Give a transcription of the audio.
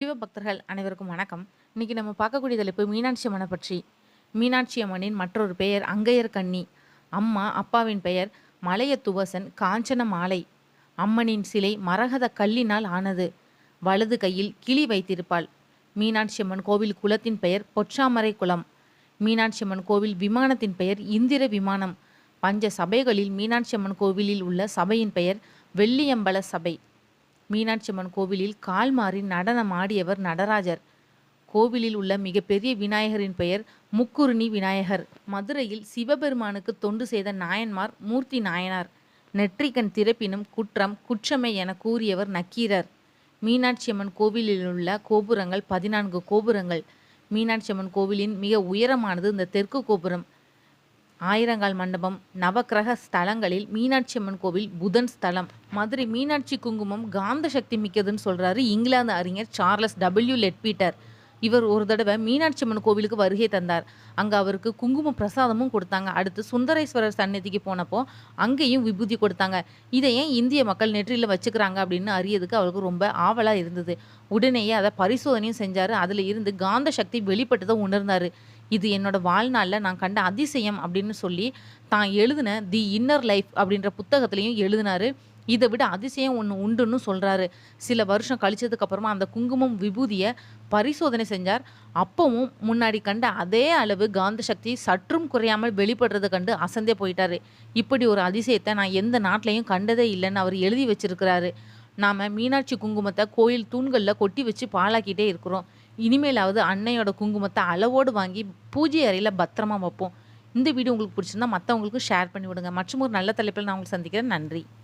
சிவபக்தர்கள் அனைவருக்கும் வணக்கம். இன்னைக்கு நம்ம பார்க்கக்கூடிய தலைப்பு மீனாட்சி அம்மனை பற்றி. மீனாட்சி அம்மனின் மற்றொரு பெயர் அங்கையர் கன்னி. அம்மா அப்பாவின் பெயர் மலைய துவசன் காஞ்சன மாலை. அம்மனின் சிலை மரகத கல்லினால் ஆனது. வலது கையில் கிளி வைத்திருப்பாள். மீனாட்சி அம்மன் கோவில் குலத்தின் பெயர் பொற்றாமரை குளம். மீனாட்சி அம்மன் கோவில் விமானத்தின் பெயர் இந்திர விமானம். பஞ்ச சபைகளில் மீனாட்சி அம்மன் கோவிலில் உள்ள சபையின் பெயர் வெள்ளியம்பல சபை. மீனாட்சி அம்மன் கோவிலில் கால் மாறி நடனம் ஆடியவர் நடராஜர். கோவிலில் உள்ள மிகப்பெரிய விநாயகரின் பெயர் முக்குருணி விநாயகர். மதுரையில் சிவபெருமானுக்கு தொண்டு செய்த நாயன்மார் மூர்த்தி நாயனார். நெற்றிக்கண் திறப்பினும் குற்றம் குற்றமே என கூறியவர் நக்கீரர். மீனாட்சி அம்மன் கோவிலில் உள்ள கோபுரங்கள் பதினான்கு கோபுரங்கள். மீனாட்சி அம்மன் கோவிலின் மிக உயரமானது இந்த தெற்கு கோபுரம். ஆயிரங்கால் மண்டபம் நவக்கிரக ஸ்தலங்களில் மீனாட்சி அம்மன் கோவில் புதன் ஸ்தலம். மதுரை மீனாட்சி குங்குமம் காந்த சக்தி மிக்கதுன்னு சொல்றாரு இங்கிலாந்து அறிஞர் சார்லஸ் டபிள்யூ லெட்பீட்டர் இவர் ஒரு தடவை மீனாட்சி அம்மன் கோவிலுக்கு வருகை தந்தார். அங்கே அவருக்கு குங்கும பிரசாதமும் கொடுத்தாங்க. அடுத்து சுந்தரேஸ்வரர் சன்னதிக்கு போனப்போ அங்கேயும் விபூதி கொடுத்தாங்க. இதை ஏன் இந்திய மக்கள் நெற்றியில் வச்சுக்கிறாங்க அப்படின்னு அறியதுக்கு அவருக்கு ரொம்ப ஆவலாக இருந்தது. உடனேயே அதை பரிசோதனையும் செஞ்சார். அதில் இருந்து காந்த சக்தி வெளிப்பட்டதை உணர்ந்தார். இது என்னோட வாழ்நாளில் நான் கண்ட அதிசயம் அப்படின்னு சொல்லி தான் எழுதின தி இன்னர் லைஃப் அப்படின்ற புத்தகத்துலேயும் எழுதினாரு. இதை விட அதிசயம் ஒன்று உண்டுன்னு சொல்கிறாரு சில வருஷம் கழிச்சதுக்கு அப்புறமா அந்த குங்குமம் விபூதியை பரிசோதனை செஞ்சார். அப்பவும் முன்னாடி கண்ட அதே அளவு காந்த சக்தி சற்றும் குறையாமல் வெளிப்படுறதை கண்டு அசந்தே போயிட்டாரு. இப்படி ஒரு அதிசயத்தை நான் எந்த நாட்டிலையும் கண்டதே இல்லைன்னு அவர் எழுதி வச்சிருக்கிறாரு. நாம் மீனாட்சி குங்குமத்தை கோயில் தூண்களில் கொட்டி வச்சு பாழாக்கிட்டே இருக்கிறோம். இனிமேலாவது அன்னையோட குங்குமத்தை அளவோடு வாங்கி பூஜை அறையில் பத்திரமா வைப்போம். இந்த வீடியோ உங்களுக்கு பிடிச்சிருந்தா மற்றவங்களுக்கு ஷேர் பண்ணி விடுங்க. மற்றும் ஒரு நல்ல தலைப்பில் நான் உங்களுக்கு சந்திக்கிறேன். நன்றி.